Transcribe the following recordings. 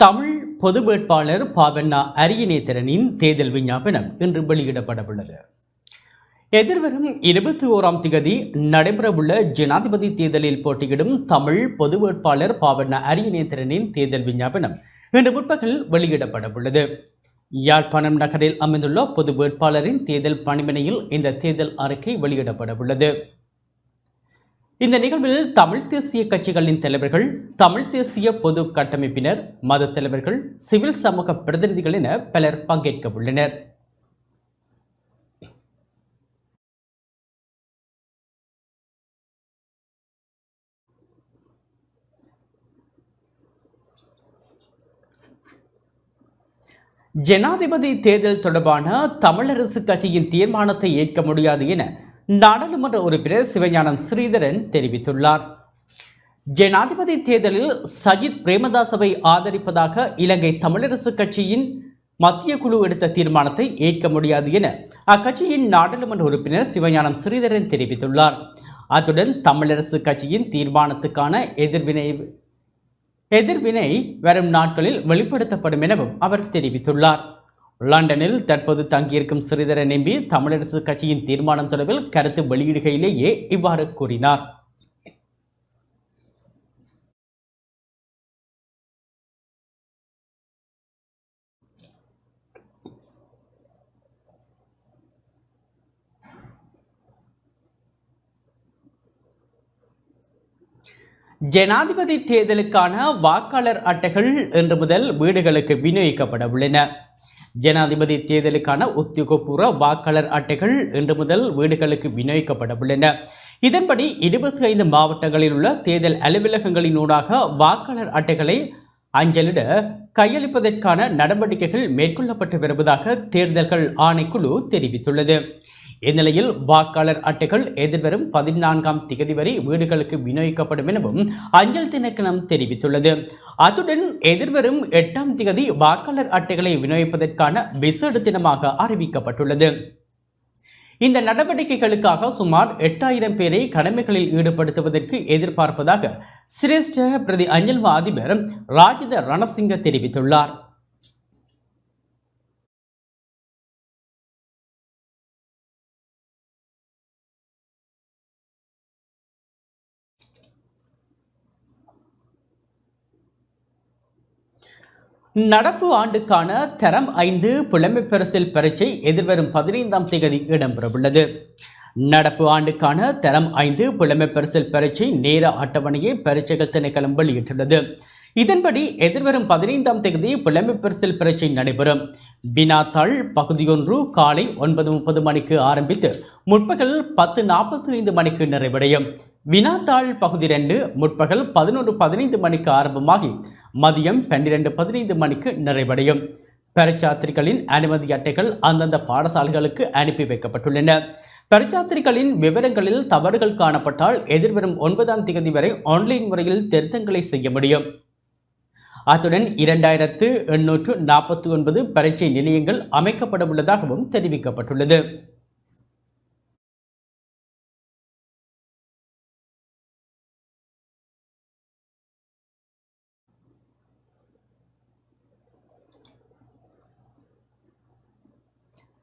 தமிழ் பொது வேட்பாளர் பாவண்ணா அரியநேத்திரனின் தேர்தல் விஞ்ஞாபனம் இன்று வெளியிடப்படவுள்ளது. எதிர்வரும் இருபத்தி ஓராம் திகதி நடைபெறவுள்ள ஜனாதிபதி தேர்தலில் போட்டியிடும் தமிழ் பொது வேட்பாளர் பாவண்ணா அரியநேத்திரனின் தேர்தல் விஞ்ஞாபனம் இன்று முற்பகல் வெளியிடப்படவுள்ளது. யாழ்ப்பாணம் நகரில் அமைந்துள்ள பொது வேட்பாளரின் தேர்தல் பணிமனையில் இந்த தேர்தல் அறிக்கை வெளியிடப்படவுள்ளது. இந்த நிகழ்வில் தமிழ் தேசிய கட்சிகளின் தலைவர்கள் தமிழ் தேசிய பொது கட்டமைப்பினர் மத தலைவர்கள் சிவில் சமூக பிரதிநிதிகள் என பலர் பங்கேற்க உள்ளனர். ஜனாதிபதி தேர்தல் தொடர்பான தமிழரசு கட்சியின் தீர்மானத்தை ஏற்க முடியாது என நாடாளுமன்ற உறுப்பினர் சிவஞானம் ஸ்ரீதரன் தெரிவித்துள்ளார். ஜனாதிபதி தேர்தலில் சஜித் பிரேமதாசவை ஆதரிப்பதாக இலங்கை தமிழரசு கட்சியின் மத்திய குழு எடுத்த தீர்மானத்தை ஏற்க முடியாது என அக்கட்சியின் நாடாளுமன்ற உறுப்பினர் சிவஞானம் ஸ்ரீதரன் தெரிவித்துள்ளார். அத்துடன் தமிழரசு கட்சியின் தீர்மானத்துக்கான எதிர்வினை எதிர்வினை வரும் நாட்களில் வெளிப்படுத்தப்படும் எனவும் அவர் தெரிவித்துள்ளார். லண்டனில் தற்போது தங்கியிருக்கும் ஸ்ரீதரன் எம்பி தமிழரசு கட்சியின் தீர்மானம் தொடர்பில் கருத்து வெளியிடுகையிலேயே இவ்வாறு கூறினார். ஜனாதிபதி தேர்தலுக்கான வாக்காளர் அட்டைகள் இன்று முதல் வீடுகளுக்கு விநியோகிக்கப்பட உள்ளன ஜனாதிபதி தேர்தலுக்கான உத்தியோகபூர்வ வாக்காளர் அட்டைகள் இன்று முதல் வீடுகளுக்கு விநியோகிக்கப்பட உள்ளன இதன்படி இருபத்தி ஐந்து மாவட்டங்களில் உள்ள தேர்தல் அலுவலகங்களினூடாக வாக்காளர் அட்டைகளை அஞ்சலிட கையளிப்பதற்கான நடவடிக்கைகள் மேற்கொள்ளப்பட்டு வருவதாக தேர்தல்கள் ஆணைக்குழு தெரிவித்துள்ளது. இந்நிலையில் வாக்காளர் அட்டைகள் எதிர்வரும் பதினான்காம் திகதி வரை வீடுகளுக்கு விநியோகிக்கப்படும் எனவும் அஞ்சல் திணைக்களம் தெரிவித்துள்ளது. அத்துடன் எதிர்வரும் எட்டாம் திகதி வாக்காளர் அட்டைகளை விநியோகிப்பதற்கான விசேட தினமாக அறிவிக்கப்பட்டுள்ளது. இந்த நடவடிக்கைகளுக்காக சுமார் எட்டாயிரம் பேரை கடமைகளில் ஈடுபடுத்துவதற்கு எதிர்பார்ப்பதாக சிரேஷ்ட பிரதி அஞ்சல் அதிபர் ராஜித ரணசிங்க தெரிவித்துள்ளார். நடப்பு ஆண்டுக்கான தரம் ஐந்து புலமைப்பரசில் பரீட்சை எதிர்வரும் பதினைந்தாம் தேதி இடம்பெறவுள்ளது. நடப்பு ஆண்டுக்கான தரம் ஐந்து புலமைப்பரசில் பரீட்சை நேர அட்டவணையை பரீட்சைகள் திணைக்களம் வெளியிட்டுள்ளது. இதன்படி எதிர்வரும் பதினைந்தாம் தேதி புலமைப்பரசில் பரீட்சை நடைபெறும். வினாத்தாள் பகுதியொன்று காலை ஒன்பது முப்பது மணிக்கு ஆரம்பித்து முற்பகல் பத்து நாற்பத்தி ஐந்து மணிக்கு நிறைவடையும். வினாத்தாள் பகுதி ரெண்டு முற்பகல் பதினொன்று பதினைந்து மணிக்கு ஆரம்பமாகி மதியம் பன்னிரண்டு பதினைந்து மணிக்கு நிறைவடையும். பரிச்சாத்திரிகளின் அனுமதி அட்டைகள் அந்தந்த பாடசாலைகளுக்கு அனுப்பி வைக்கப்பட்டுள்ளன. பரிச்சாத்திரிகளின் விவரங்களில் தவறுகள் காணப்பட்டால் எதிர்வரும் ஒன்பதாம் தேதி வரை ஆன்லைன் முறையில் திருத்தங்களை செய்ய முடியும். அத்துடன் இரண்டாயிரத்து எண்ணூற்று நாற்பத்தி ஒன்பது பரீட்சை நிலையங்கள் அமைக்கப்பட உள்ளதாகவும் தெரிவிக்கப்பட்டுள்ளது.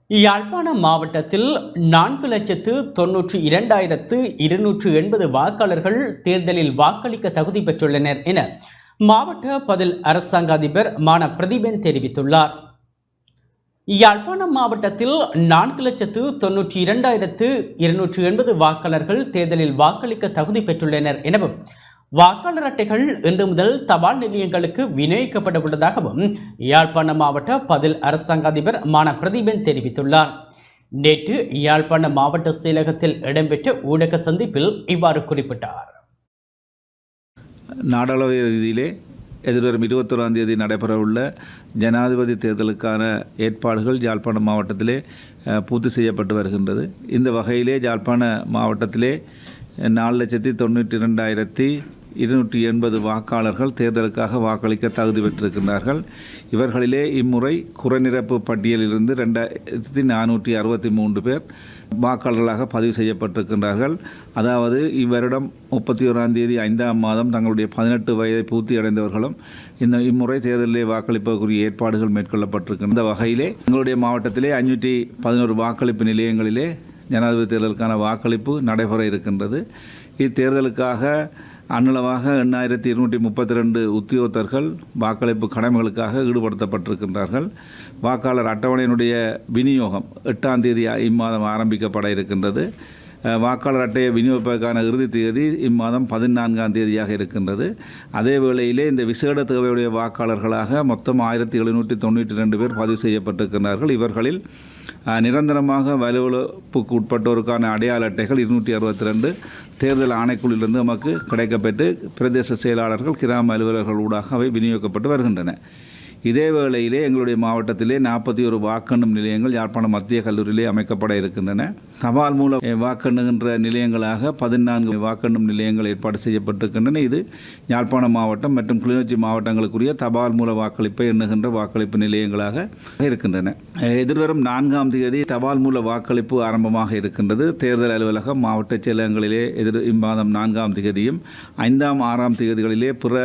யாழ்ப்பாணம் மாவட்டத்தில் நான்கு லட்சத்து தொன்னூற்றி இரண்டாயிரத்து இருநூற்று எண்பது வாக்காளர்கள் தேர்தலில் வாக்களிக்க தகுதி பெற்றுள்ளனர் என மாவட்ட பதில் அரசாங்க அதிபர் மான பிரதீபன் தெரிவித்துள்ளார். யாழ்ப்பாணம் மாவட்டத்தில் நான்கு லட்சத்து தொன்னூற்றி இரண்டாயிரத்து இருநூற்று எண்பது வாக்காளர்கள் தேர்தலில் வாக்களிக்க தகுதி பெற்றுள்ளனர் எனவும் வாக்காளர் அட்டைகள் இன்று முதல் தபால் நிலையங்களுக்கு விநியோகிக்கப்பட உள்ளதாகவும் யாழ்ப்பாண மாவட்ட பதில் அரசாங்க அதிபர் மான பிரதீபன் தெரிவித்துள்ளார். நேற்று யாழ்ப்பாண மாவட்ட செயலகத்தில் இடம்பெற்ற ஊடக சந்திப்பில் இவ்வாறு குறிப்பிட்டார். நாடாளுமன்ற ரீதியிலே எதிர்வரும் இருபத்தொராம் தேதி நடைபெறவுள்ள ஜனாதிபதி தேர்தலுக்கான ஏற்பாடுகள் யாழ்ப்பாணம் மாவட்டத்திலே பூர்த்தி செய்யப்பட்டு வருகின்றது. இந்த வகையிலே யாழ்ப்பாண மாவட்டத்திலே நாலு லட்சத்தி தொண்ணூற்றி ரெண்டாயிரத்தி இருநூற்றி எண்பது வாக்காளர்கள் தேர்தலுக்காக வாக்களிக்க தகுதி பெற்றிருக்கின்றார்கள். இவர்களிலே இம்முறை குறைநிரப்பு பட்டியலிலிருந்து ரெண்டாயிரத்தி நானூற்றி அறுபத்தி மூன்று பேர் வாக்காளர்களாக பதிவு செய்யப்பட்டிருக்கின்றார்கள். அதாவது இவ்வருடம் முப்பத்தி ஓராம் தேதி ஐந்தாம் மாதம் தங்களுடைய பதினெட்டு வயதை பூர்த்தி அடைந்தவர்களும் இந்த இம்முறை தேர்தலிலே வாக்களிப்பதற்குரிய ஏற்பாடுகள் மேற்கொள்ளப்பட்டிருக்கின்ற வகையிலே எங்களுடைய மாவட்டத்திலே அஞ்சூற்றி பதினோரு வாக்களிப்பு நிலையங்களிலே ஜனாதிபதி தேர்தலுக்கான வாக்களிப்பு நடைபெற இருக்கின்றது. இத்தேர்தலுக்காக அன்னளவாக எண்ணாயிரத்தி இருநூற்றி முப்பத்தி ரெண்டு உத்தியோகத்தர்கள் வாக்களிப்பு கடமைகளுக்காக ஈடுபடுத்தப்பட்டிருக்கின்றார்கள். வாக்காளர் அட்டவணையினுடைய விநியோகம் எட்டாம் தேதி இம்மாதம் ஆரம்பிக்கப்பட இருக்கின்றது. வாக்காளர் அட்டையை விநியோகிப்பதற்கான இறுதி தேதி இம்மாதம் பதினான்காம் தேதியாக இருக்கின்றது. அதே வேளையிலே இந்த விசேட தேவையுடைய வாக்காளர்களாக மொத்தம் ஆயிரத்தி எழுநூற்றி தொண்ணூற்றி ரெண்டு பேர் பதிவு செய்யப்பட்டிருக்கிறார்கள் இவர்களில் நிரந்தரமாக வலுவலப்புக்கு உட்பட்டோருக்கான அடையாள அட்டைகள் இருநூற்றி அறுபத்தி ரெண்டு தேர்தல் ஆணைக்குழுவிலிருந்து நமக்கு கிடைக்கப்பெற்று பிரதேச செயலாளர்கள் கிராம அலுவலர்கள் ஊடாக அவை விநியோகிக்கப்பட்டு வருகின்றன. இதே வேளையிலே எங்களுடைய மாவட்டத்திலே நாற்பத்தி ஒரு வாக்கெண்ணும் நிலையங்கள் யாழ்ப்பாணம் மத்திய கல்லூரியிலே அமைக்கப்பட இருக்கின்றன. தபால் மூலம் வாக்கெண்ணுகின்ற நிலையங்களாக பதினான்கு வாக்கெண்ணும் நிலையங்கள் ஏற்பாடு செய்யப்பட்டிருக்கின்றன. இது யாழ்ப்பாணம் மாவட்டம் மற்றும் கிளிநொச்சி மாவட்டங்களுக்குரிய தபால் மூல வாக்களிப்பை எண்ணுகின்ற வாக்களிப்பு நிலையங்களாக இருக்கின்றன. எதிர்வரும் நான்காம் தேதி தபால் மூல வாக்களிப்பு ஆரம்பமாக இருக்கின்றது. தேர்தல் அலுவலகம் மாவட்ட செயலகங்களிலே எதிர் இம்மாதம் நான்காம் தேதியும் ஐந்தாம் ஆறாம் தேதிகளிலே பிற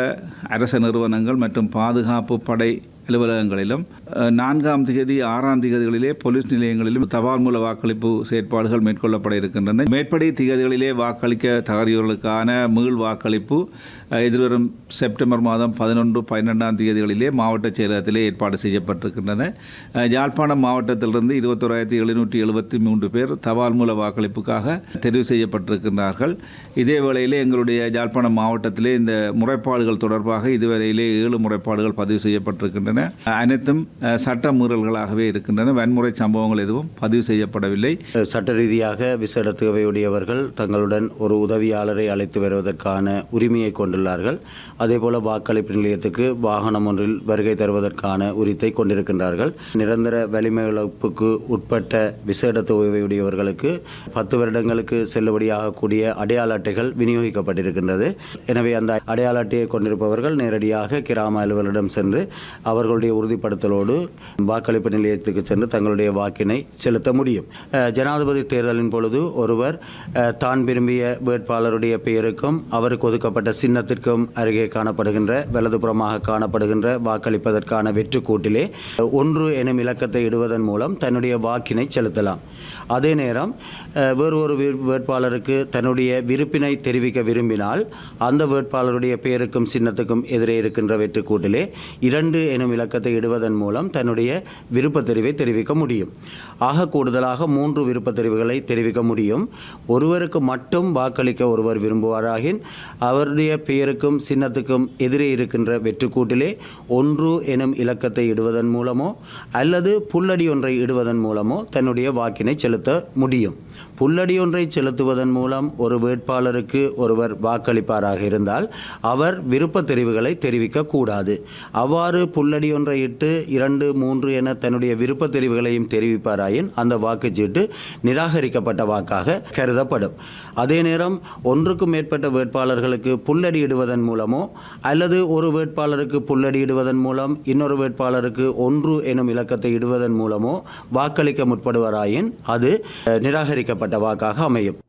அரச நிறுவனங்கள் மற்றும் பாதுகாப்பு படை அலுவலகங்களிலும் நான்காம் தேதி ஆறாம் தேதிகளிலே போலீஸ் நிலையங்களிலும் தபால் மூல வாக்களிப்பு செயற்பாடுகள் மேற்கொள்ளப்பட இருக்கின்றன. மேற்படி திகதிகளிலே வாக்களிக்க தவறியவர்களுக்கான மீள் வாக்களிப்பு எதிர்வரும் செப்டம்பர் மாதம் பதினொன்று பன்னிரெண்டாம் தேதிகளிலே மாவட்ட செயலகத்திலே ஏற்பாடு செய்யப்பட்டிருக்கின்றன. யாழ்ப்பாணம் மாவட்டத்திலிருந்து இருபத்தோராயிரத்தி எழுநூற்றி எழுபத்தி மூன்று பேர் தபால் மூல வாக்களிப்புக்காக தெரிவு செய்யப்பட்டிருக்கின்றார்கள். இதே வேளையிலே எங்களுடைய யாழ்ப்பாணம் மாவட்டத்திலே இந்த முறைப்பாடுகள் தொடர்பாக இதுவரையிலே ஏழு முறைப்பாடுகள் பதிவு செய்யப்பட்டிருக்கின்றன. அனைத்தும் சட்ட மீறல்களாகவே இருக்கின்றன. வன்முறை சம்பவங்கள் எதுவும் பதிவு செய்யப்படவில்லை. சட்ட ரீதியாக விசேட தேவையுடையவர்கள் தங்களுடன் ஒரு உதவியாளரை அழைத்து வருவதற்கான உரிமையை கொண்டுள்ளார்கள் அதேபோல வாக்களிப்பு நிலையத்துக்கு வாகனம் ஒன்றில் வருகை தருவதற்கான உரித்தை கொண்டிருக்கின்றார்கள். நிரந்தர வலிமை இழப்புக்கு உட்பட்ட விசேட தேவையுடையவர்களுக்கு பத்து வருடங்களுக்கு செல்லுபடியாகக்கூடிய அடையாள அட்டைகள் விநியோகிக்கப்பட்டிருக்கின்றது. எனவே அந்த அடையாள அட்டையை கொண்டிருப்பவர்கள் நேரடியாக கிராம அலுவலரிடம் சென்று அவர்களுடைய உறுதிப்படுத்தலோடு வாக்களிப்பு நிலையத்துக்கு சென்று தங்களுடைய வாக்கினை செலுத்த முடியும். ஜனாதிபதி தேர்தலின் பொழுது ஒருவர் தான் விரும்பிய வேட்பாளருடைய பெயருக்கும் அவருக்கு ஒதுக்கப்பட்ட மாவட்டத்திற்கும் அருகே காணப்படுகின்ற வலதுபுறமாக காணப்படுகின்ற வாக்களிப்பதற்கான வெற்றுக்கூட்டிலே கூட்டிலே ஒன்று எனும் இலக்கத்தை இடுவதன் மூலம் தன்னுடைய வாக்கினை செலுத்தலாம். அதே நேரம் வேறு ஒரு வேட்பாளருக்கு தன்னுடைய விருப்பினை தெரிவிக்க விரும்பினால் அந்த வேட்பாளருடைய பெயருக்கும் சின்னத்துக்கும் எதிரே இருக்கின்ற வெற்றுக்கூட்டிலே இரண்டு எனும் இலக்கத்தை இடுவதன் மூலம் தன்னுடைய விருப்பத் தெரிவை தெரிவிக்க முடியும். ஆக கூடுதலாக மூன்று விருப்பத் தெரிவுகளை தெரிவிக்க முடியும். ஒருவருக்கு மட்டும் வாக்களிக்க ஒருவர் விரும்புவாராகின் அவருடைய பெயருக்கும் சின்னத்துக்கும் எதிரே இருக்கின்ற வெற்றுக்கூட்டிலே ஒன்று எனும் இலக்கத்தை இடுவதன் மூலமோ அல்லது புல்லடி ஒன்றை இடுவதன் மூலமோ தன்னுடைய வாக்கினை செலுத்த முடியும். புல்லடி ஒன்றை செலுத்துவதன் மூலம் ஒரு வேட்பாளருக்கு ஒருவர் வாக்களிப்பாராக இருந்தால் அவர் விருப்ப தெரிவுகளை தெரிவிக்கக்கூடாது அவ்வாறு புல்லடி ஒன்றை இட்டு இரண்டு மூன்று என தன்னுடைய விருப்ப தெரிவுகளையும் தெரிவிப்பாராயின் அந்த வாக்குச்சீட்டு நிராகரிக்கப்பட்ட வாக்காக கருதப்படும். அதே நேரம் ஒன்றுக்கும் மேற்பட்ட வேட்பாளர்களுக்கு புல்லடி இடுவதன் மூலமோ அல்லது ஒரு வேட்பாளருக்கு புல்லடி இடுவதன் மூலம் இன்னொரு வேட்பாளருக்கு ஒன்று எனும் இலக்கத்தை இடுவதன் மூலமோ வாக்களிக்க முற்படுவராயின் அது நிராகரிக்க நிராகரிக்கப்பட்ட வாக்காக அமையும்.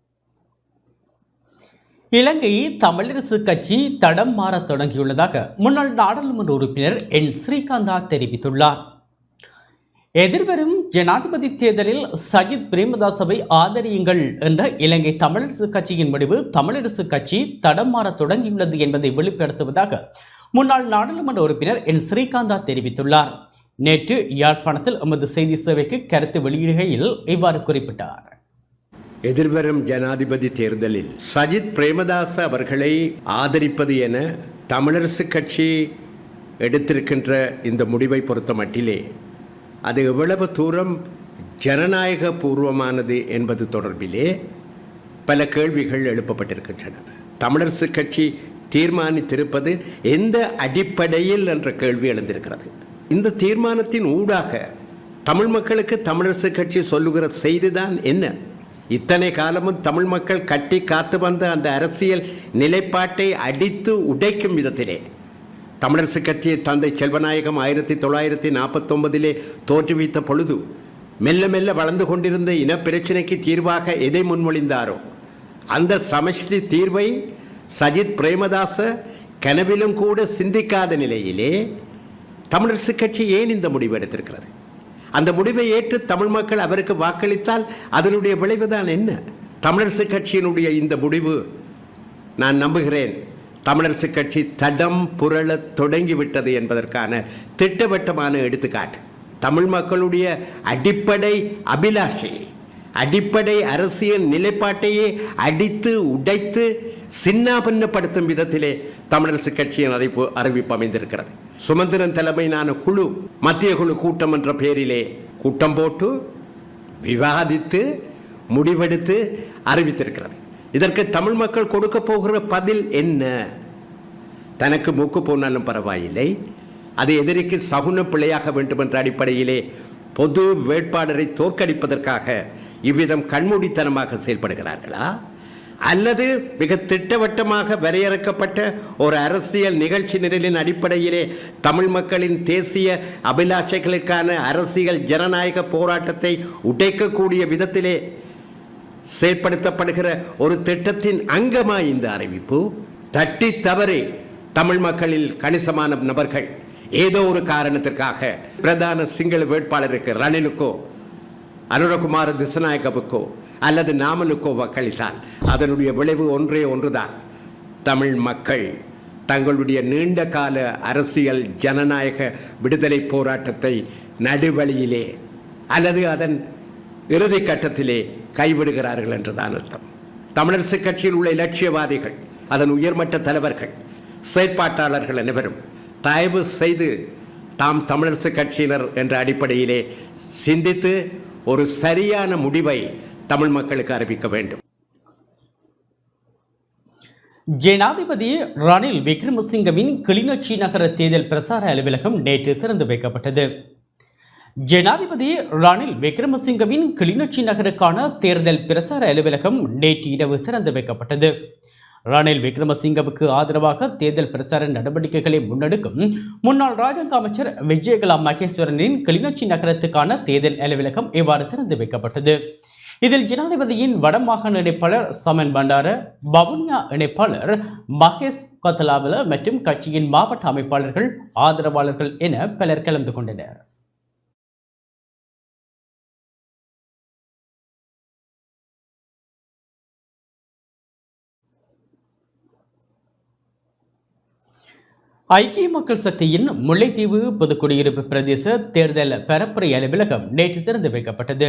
இலங்கை தமிழரசு கட்சி தடம் மாற தொடங்கியுள்ளதாக முன்னாள் நாடாளுமன்ற உறுப்பினர் என். ஸ்ரீகாந்தா தெரிவித்துள்ளார். எதிர்வரும் ஜனாதிபதி தேர்தலில் சஜித் பிரேமதாசவை ஆதரியுங்கள் என்ற இலங்கை தமிழரசு கட்சியின் முடிவு தமிழரசு கட்சி தடம் மாறத் தொடங்கியுள்ளது என்பதை வெளிப்படுத்துவதாக முன்னாள் நாடாளுமன்ற உறுப்பினர் என். ஸ்ரீகாந்தா தெரிவித்துள்ளார். நேற்று யாழ்ப்பாணத்தில் எமது செய்தி சேவைக்கு கருத்து வெளியிடுகையில் இவ்வாறு குறிப்பிட்டார். எதிர்வரும் ஜனாதிபதி தேர்தலில் சஜித் பிரேமதாச அவர்களை ஆதரிப்பது என தமிழரசு கட்சி எடுத்திருக்கின்ற இந்த முடிவை பொறுத்த மட்டிலே அது எவ்வளவு தூரம் ஜனநாயக பூர்வமானது என்பது தொடர்பிலே பல கேள்விகள் எழுப்பப்பட்டிருக்கின்றன. தமிழரசு கட்சி தீர்மானித்திருப்பது எந்த அடிப்படையில் என்ற கேள்வி எழுந்திருக்கிறது. இந்த தீர்மானத்தின் ஊடாக தமிழ் மக்களுக்கு தமிழரசு கட்சி சொல்லுகிற செய்திதான் என்ன? இத்தனை காலமும் தமிழ் மக்கள் கட்டி காத்து வந்த அந்த அரசியல் நிலைப்பாட்டை அடித்து உடைக்கும் விதத்திலே. தமிழரசு கட்சியை தந்தை செல்வநாயகம் ஆயிரத்தி தொள்ளாயிரத்தி நாற்பத்தொன்பதிலே தோற்றுவித்த பொழுது மெல்ல மெல்ல வளர்ந்து கொண்டிருந்த இனப்பிரச்சினைக்கு தீர்வாக எதை முன்மொழிந்தாரோ? அந்த சமஷ்டி தீர்வை சஜித் பிரேமதாச கனவிலும் கூட சிந்திக்காத நிலையிலே தமிழரசு கட்சி ஏன் இந்த முடிவு எடுத்திருக்கிறது? அந்த முடிவை ஏற்று தமிழ் மக்கள் அவருக்கு வாக்களித்தால் அதனுடைய விளைவுதான் என்ன? தமிழரசு கட்சியினுடைய இந்த முடிவு நான் நம்புகிறேன். தமிழரசு கட்சி தடம் புரள தொடங்கிவிட்டது என்பதற்கான திட்டவட்டமான எடுத்துக்காட்டு. தமிழ் மக்களுடைய அடிப்படை அபிலாஷை அடிப்படை அரசியல் நிலைப்பாட்டையே அடித்து உடைத்து சின்னாபின்னப்படுத்தும் விதத்திலே தமிழரசு கட்சியின் அறிவிப்பு அறிவிப்பு அமைந்திருக்கிறது. சுமந்திரன் தலைமையிலான குழு மத்திய குழு கூட்டம் என்ற பெயரிலே கூட்டம் போட்டு விவாதித்து முடிவெடுத்து அறிவித்திருக்கிறது. இதற்கு தமிழ் மக்கள் கொடுக்க போகிற பதில் என்ன? தனக்கு மூக்கு போனாலும் பரவாயில்லை. அது எதிரிக்கு சகுன பிள்ளையாக வேண்டும் என்ற அடிப்படையிலே பொது வேட்பாளரை தோற்கடிப்பதற்காக இவ்விதம் கண்மூடித்தனமாக செயல்படுகிறார்களா? அல்லது மிக திட்டவட்டமாக வரையறுக்கப்பட்ட ஒரு அரசியல் நிகழ்ச்சி நிரலின் அடிப்படையிலே தமிழ் மக்களின் தேசிய அபிலாஷைகளுக்கான அரசியல் ஜனநாயக போராட்டத்தை உடைக்கக்கூடிய விதத்திலே செயற்படுத்தப்படுகிற ஒரு திட்டத்தின் அங்கமா இந்த அறிவிப்பு. தட்டி தவறி தமிழ் மக்களில் கணிசமான நபர்கள். ஏதோ ஒரு காரணத்திற்காக பிரதான சிங்கள வேட்பாளருக்கு ரணிலுக்கோ அனுரகுமார திசநாயகவுக்கோ அல்லது நாமலுக்கோ வாக்களித்தால் அதனுடைய விளைவு ஒன்றே ஒன்றுதான். தமிழ் மக்கள் தங்களுடைய நீண்ட கால அரசியல் ஜனநாயக விடுதலை போராட்டத்தை நடுவழியிலே அல்லது அதன் இறுதி கட்டத்திலே கைவிடுகிறார்கள் என்றுதான் அர்த்தம். தமிழரசு கட்சியில் உள்ள இலட்சியவாதிகள் அதன் உயர்மட்ட தலைவர்கள் செயற்பாட்டாளர்கள் அனைவரும் தயவு செய்து தாம் தமிழரசு கட்சியினர் என்ற அடிப்படையிலே சிந்தித்து ஒரு சரியான முடிவை தமிழ் மக்களுக்கு அறிவிக்க வேண்டும். ஜனாதிபதி ரணில் விக்ரமசிங்கவின் கிளிநொச்சி நகர தேர்தல் பிரசார அலுவலகம் நேற்று திறந்து வைக்கப்பட்டது. ஜனாதிபதி ரணில் விக்ரமசிங்கவின் கிளிநொச்சி நகருக்கான தேர்தல் பிரசார அலுவலகம் நேற்று இரவு திறந்து வைக்கப்பட்டது. ரணில் விக்ரமசிங்கவுக்கு ஆதரவாக தேர்தல் பிரச்சார நடவடிக்கைகளை முன்னெடுக்கும். முன்னாள் ராஜாங்க அமைச்சர் விஜயகலா மகேஸ்வரனின் கிளிநொச்சி நகரத்துக்கான தேர்தல் அலுவலகம் இவ்வாறு திறந்து வைக்கப்பட்டது. இதில் ஜனாதிபதியின் வடமாகாண இணைப்பாளர் சமன் பண்டார பவுன்யா இணைப்பாளர் மகேஷ் கொத்தலாவல மற்றும் கட்சியின் மாவட்ட அமைப்பாளர்கள் ஆதரவாளர்கள் என பலர் கலந்து கொண்டனர். ஐக்கிய மக்கள் சக்தியின் முல்லைத்தீவு பொதுக்குடியிருப்பு பிரதேச தேர்தல் பரப்புரை அலுவலகம் நேற்று திறந்து வைக்கப்பட்டது.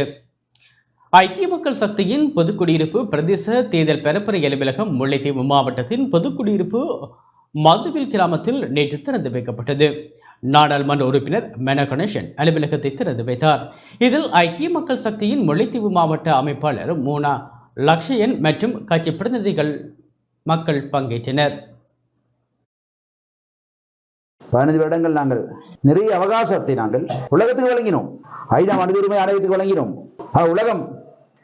ஐக்கிய மக்கள் சக்தியின் பொதுக்குடியிருப்பு பிரதேச தேர்தல் பரப்புரை அலுவலகம் முல்லைத்தீவு மாவட்டத்தின் பொதுக்குடியிருப்பு மதுவில் கிராமத்தில் நேற்று திறந்து வைக்கப்பட்டது. நாடாளுமன்ற உறுப்பினர் மென கணேசன் அலுவலகத்தை திறந்து வைத்தார். இதில் ஐக்கிய மக்கள் சக்தியின் முல்லைத்தீவு மாவட்ட அமைப்பாளர் மூனா லக்ஷயன் மற்றும் கட்சி பிரதிநிதிகள் மக்கள் பங்கேற்றனர். பதினைந்து வருடங்கள் நாங்கள் நிறைய அவகாசத்தை நாங்கள் உலகத்துக்கு வழங்கினோம். ஐநா மனித உரிமை ஆணையத்துக்கு வழங்கினோம். ஆனால் உலகம்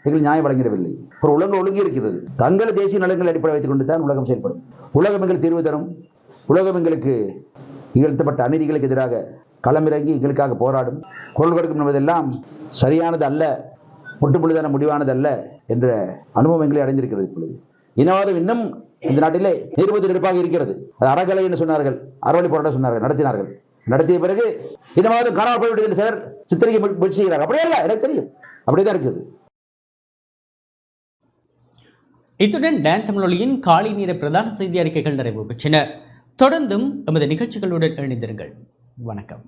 எங்களுக்கு நியாயம் வழங்கிடவில்லை. ஒரு உலகம் ஒழுங்கி இருக்கிறது. தங்கள் தேசிய நலன்களை அடிப்படை வைத்துக் கொண்டு தான் உலகம் செயல்படும். உலகம் எங்களுக்கு தீர்வு தரும். உலகம் எங்களுக்கு நிகழ்த்தப்பட்ட அநீதிகளுக்கு எதிராக களமிறங்கி எங்களுக்காக போராடும். குரல் கொடுக்கும் என்பதெல்லாம் சரியானது அல்ல முட்டுப்புள்ளிதான முடிவானது அல்ல என்ற அனுபவம் எங்களை அடைந்திருக்கிறது இப்பொழுது. இனவாதம் இன்னும் இந்த நாட்டிலே நிருபத்து நெருப்பாக இருக்கிறது. அது அறகலை என்று சொன்னார்கள். அறவழி போராட்டம் சொன்னார்கள். நடத்தினார்கள். நடத்திய பிறகு இனவாதம் காணாமல் போய்விட்டது என்று சிலர் சித்தரிக்க முயற்சி- செய்கிறார் அப்படியே இல்லை. எனக்கு தெரியும். அப்படிதான் இருக்குது. இத்துடன் டான் தமிழொலியின் காலை நேர பிரதான செய்தி அறிக்கைகள் நிறைவு பெற்றன. தொடர்ந்தும் எமது நிகழ்ச்சிகளுடன் இணைந்திருங்கள். வணக்கம்.